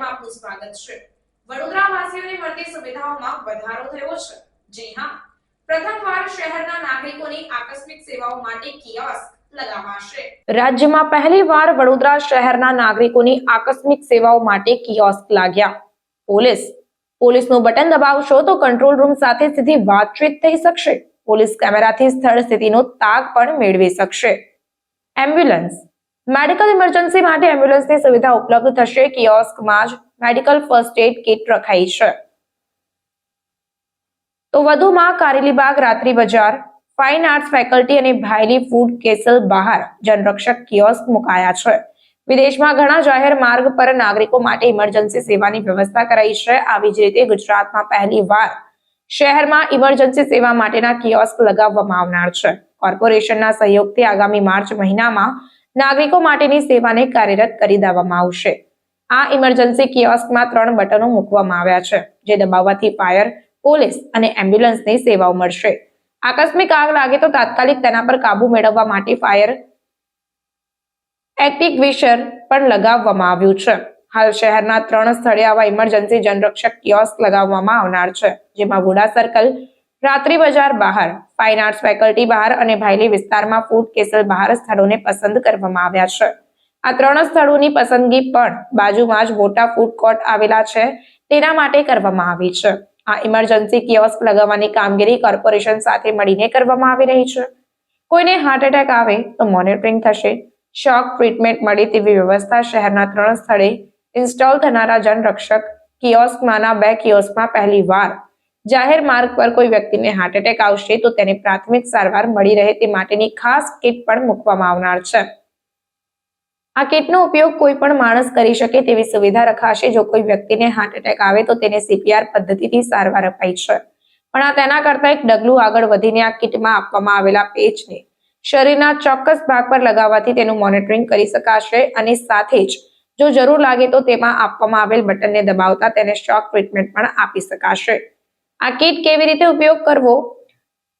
આપનું સ્વાગત છે. વડોદરા વાસીઓને મળતી સુવિધાઓમાં વધારો થયો છે. જી હા, પ્રથમવાર શહેરના નાગરિકોની આકસ્મિક સેવાઓ માટે કિયોસ્ક રાજ્યમાં પહેલીવાર વડોદરા શહેરના નાગરિકોની આકસ્મિક સેવાઓ માટે કિયોસ્ક લાગ્યા. પોલીસ, પોલીસનું બટન દબાવશો તો કંટ્રોલ રૂમ સાથે સીધી વાતચીત થઈ શકશે. પોલીસ કેમેરાથી સ્થળ સ્થિતિનો તાગ પણ મેળવી શકશે. એમ્બ્યુલન્સ મેડિકલ ઇમરજન્સી માટે એમ્બ્યુલન્સની સુવિધા ઉપલબ્ધ થશે, કિયોસ્કમાં જ મેડિકલ ફર્સ્ટ એડ કિટ રખાઈ છે. તો વધુમાં કારેલીબાગ રાત્રિ બજાર, ફાઇન આર્ટ્સ ફેકલ્ટી અને ભાયલી ફૂડ કેસલ બહાર જનરક્ષક કિયોસ્ક મુકાયા છે. વિદેશમાં ઘણા જાહેર માર્ગ પર નાગરિકો માટે ઇમરજન્સી સેવાની વ્યવસ્થા કરાઈ છે. આવી જ રીતે ગુજરાતમાં પહેલી વાર શહેરમાં ઇમરજન્સી સેવા માટેના કિયોસ્ક લગાવવામાં આવનાર છે. કોર્પોરેશનના સહયોગથી આગામી માર્ચ મહિનામાં નાગરિકો માટેની સેવાને કાર્યરત કરી દેવામાં આવશે. આ ઇમરજન્સી કિયોસ્કમાં ત્રણ બટનો મૂકવામાં આવ્યા છે, જે દબાવવાથી ફાયર, પોલીસ અને એમ્બ્યુલન્સની સેવાઓ મળશે. આકસ્મિક આગ લાગે તો તાત્કાલિક તેના પર કાબુ મેળવવા માટે ફાયર એક્ટિગ્વિશર પણ લગાવવામાં આવ્યું છે. હાલ શહેરના ત્રણ સ્થળે આવા ઇમરજન્સી જનરક્ષક કિયોસ્ક લગાવવામાં આવનાર છે, જેમાં વુડા સર્કલ રાત્રિ બજાર બહાર ફાઇન આર્ટ્સ ફેકલ્ટી બહાર અને ભાયલી વિસ્તારમાં ફૂડ કેસલ બહાર સ્થળોને પસંદ કરવામાં આવ્યા છે. આ ત્રણ સ્થળોની પસંદગી પણ બાજુમાં જ મોટા ફૂડ કોર્ટ આવેલા છે, તેના માટે કરવામાં આવી છે. આ ઇમરજન્સી કિયોસ્ક લગાવવાની કામગીરી કોર્પોરેશન સાથે મળીને કરવામાં આવી રહી છે. કોઈને હાર્ટ એટેક આવે તો મોનિટરિંગ થશે. શોક ટ્રીટમેન્ટ મળે તેવી વ્યવસ્થા શહેરના ત્રણ સ્થળે ઇન્સ્ટોલ થનારા જનરક્ષક કિયોસ્કમાંના બે કિયોસ્કમાં પહેલી વાર જાહેર માર્ગ પર કોઈ વ્યક્તિને હાર્ટ એટેક આવશે તો તેને પ્રાથમિક સારવાર મળી રહે તે માટેની ખાસ કિટ પણ મૂકવામાં આવનાર છે. આ કિટનો ઉપયોગ કોઈ પણ માણસ કરી શકે તેવી સુવિધા રખાશે જો કોઈ વ્યક્તિને હાર્ટ એટેક આવે તો તેને સીપીઆર પદ્ધતિથી સારવાર અપાઈ છે. પણ આ તેના કરતા એક ડગલું આગળ વધીને આ કિટમાં આપવામાં આવેલા પેચને શરીરના ચોક્કસ ભાગ પર લગાવવાથી તેનું મોનિટરિંગ કરી શકાશે અને સાથે જ જો જરૂર લાગે તો તેમાં આપવામાં આવેલ બટનને દબાવતા તેને શોક ટ્રીટમેન્ટ પણ આપી શકાશે. આ કીટ કેવી રીતે ઉપયોગ કરવો?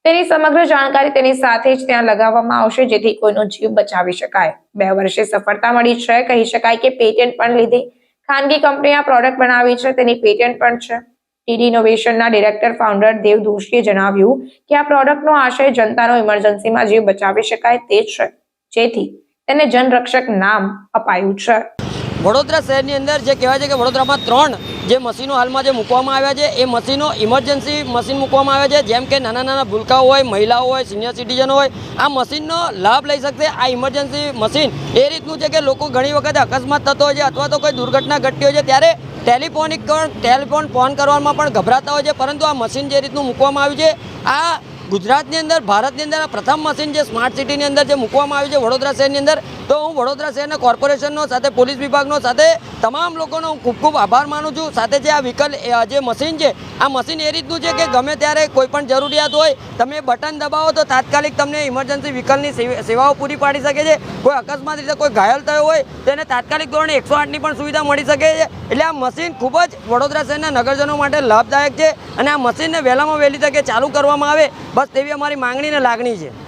તેની સમગ્ર જાણકારી તેની સાથે જ ત્યાં લગાવવામાં આવશે, જેથી કોઈનો જીવ બચાવી શકાય. બે વર્ષે સફળતા મળી છે. કહી શકાય કે પેટન્ટ પણ લીધી. ખાનગી કંપની આ પ્રોડક્ટ બનાવી છે. તેની પેટન્ટ પણ છે. ટીડી ઇનોવેશનના ડિરેક્ટર ફાઉન્ડર દેવ દોશીએ જણાવ્યું કે આ પ્રોડક્ટનો આશય જનતાનો ઇમરજન્સીમાં જીવ બચાવી શકાય તે છે. જેથી તેને જનરક્ષક નામ અપાયું છે. વડોદરા શહેરની અંદર જે કહેવાય છે કે વડોદરામાં ત્રણ જે મશીનો હાલમાં જે મૂકવામાં આવ્યા છે, એ મશીનો ઇમરજન્સી મશીન મૂકવામાં આવ્યા છે, જેમ કે નાના નાના ભૂલકાઓ હોય, મહિલાઓ હોય સિનિયર સિટીઝન હોય, આ મશીનનો લાભ લઈ શકશે. આ ઇમરજન્સી મશીન એ રીતનું છે કે લોકો ઘણી વખત અકસ્માત થતો હોય છે અથવા તો કોઈ દુર્ઘટના ઘટતી હોય છે, ત્યારે ટેલિફોનિક ટેલિફોન ફોન કરવામાં પણ ગભરાતા હોય છે, પરંતુ આ મશીન જે રીતનું મૂકવામાં આવ્યું છે, આ ગુજરાતની અંદર, ભારતની અંદર પ્રથમ મશીન જે સ્માર્ટ સિટીની અંદર જે મૂકવામાં આવ્યું છે, વડોદરા શહેરની અંદર તો હું વડોદરા શહેરના કોર્પોરેશનનો સાથે, પોલીસ વિભાગનો સાથે તમામ લોકોનો હું ખૂબ ખૂબ આભાર માનું છું. સાથે જે આ વિકલ જે મશીન છે, આ મશીન એ રીતનું છે કે ગમે ત્યારે કોઈ પણ જરૂરિયાત હોય, તમે બટન દબાવો તો તાત્કાલિક તમને ઇમરજન્સી વ્હીકલની સેવ- સેવાઓ પૂરી પાડી શકે છે. કોઈ અકસ્માત રીતે કોઈ ઘાયલ થયો હોય તેને તાત્કાલિક ધોરણે એકસો આઠની પણ સુવિધા મળી શકે છે. એટલે આ મશીન ખૂબ જ વડોદરા શહેરના નગરજનો માટે લાભદાયક છે અને આ મશીનને વહેલામાં વહેલી તકે ચાલુ કરવામાં આવે. બસ તેવી અમારી માંગણી અને લાગણી છે.